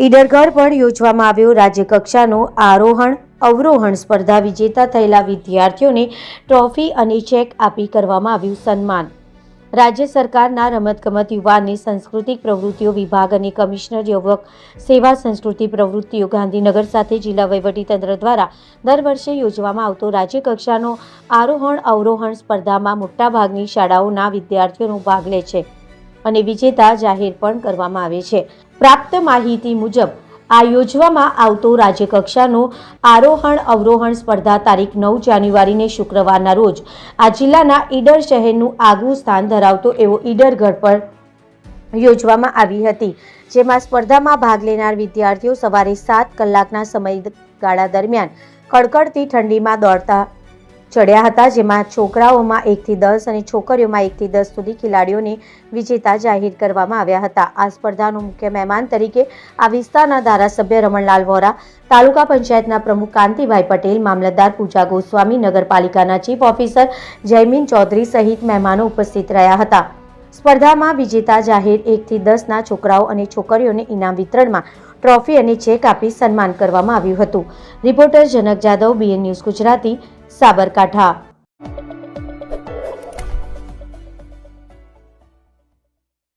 ઈડરગઢ પણ યોજવામાં આવ્યો. રાજ્યકક્ષાનો આરોહણ, અવરોહણ સ્પર્ધા વિજેતા થયેલા વિદ્યાર્થીઓને ટ્રોફી અને ચેક આપી કરવામાં આવ્યું સન્માન. રાજ્ય સરકારના રમતગમત યુવા અને સાંસ્કૃતિક પ્રવૃત્તિઓ વિભાગ અને કમિશનર યુવક સેવા સંસ્કૃતિ પ્રવૃત્તિઓ ગાંધીનગર સાથે જિલ્લા વહીવટીતંત્ર દ્વારા દર વર્ષે યોજવામાં આવતો રાજ્યકક્ષાનો આરોહણ, અવરોહણ સ્પર્ધામાં મોટાભાગની શાળાઓના વિદ્યાર્થીઓનો ભાગ લે છે અને વિજેતા જાહેર પણ કરવામાં આવે છે. પ્રાપ્ત માહિતી મુજબ, આ યોજવામાં આવતો રાજ્યકક્ષાનો આરોહણ અવરોહણ સ્પર્ધા તારીખ નવ જાન્યુઆરીને શુક્રવારના રોજ આ જિલ્લાના ઈડર શહેરનું આગવું સ્થાન ધરાવતો એવો ઈડરગઢ પર યોજવામાં આવી હતી, જેમાં સ્પર્ધામાં ભાગ લેનાર વિદ્યાર્થીઓ સવારે સાત કલાકના સમયગાળા દરમિયાન કડકડતી ઠંડીમાં દોડતા ચડ્યા હતા, જેમાં છોકરાઓમાં એકથી દસ અને છોકરીઓમાં એકથી દસ સુધી ખેલાડીઓને વિજેતા જાહેર કરવામાં આવ્યા હતા. આ સ્પર્ધાનું મુખ્ય મહેમાન તરીકે આ વિસ્તારના ધારાસભ્ય રમણલાલ વોરા, તાલુકા પંચાયતના પ્રમુખ કાંતિભાઈ પટેલ, મામલતદાર પૂજા ગોસ્વામી, નગરપાલિકાના ચીફ ઓફિસર જયમીન ચૌધરી સહિત મહેમાનો ઉપસ્થિત રહ્યા હતા. સ્પર્ધામાં વિજેતા જાહેર એકથી દસના છોકરાઓ અને છોકરીઓને ઇનામ વિતરણમાં ટ્રોફી અને ચેક આપી સન્માન કરવામાં આવ્યું હતું. Reporter Janak Jadav B N news Gujarati Sabarkantha.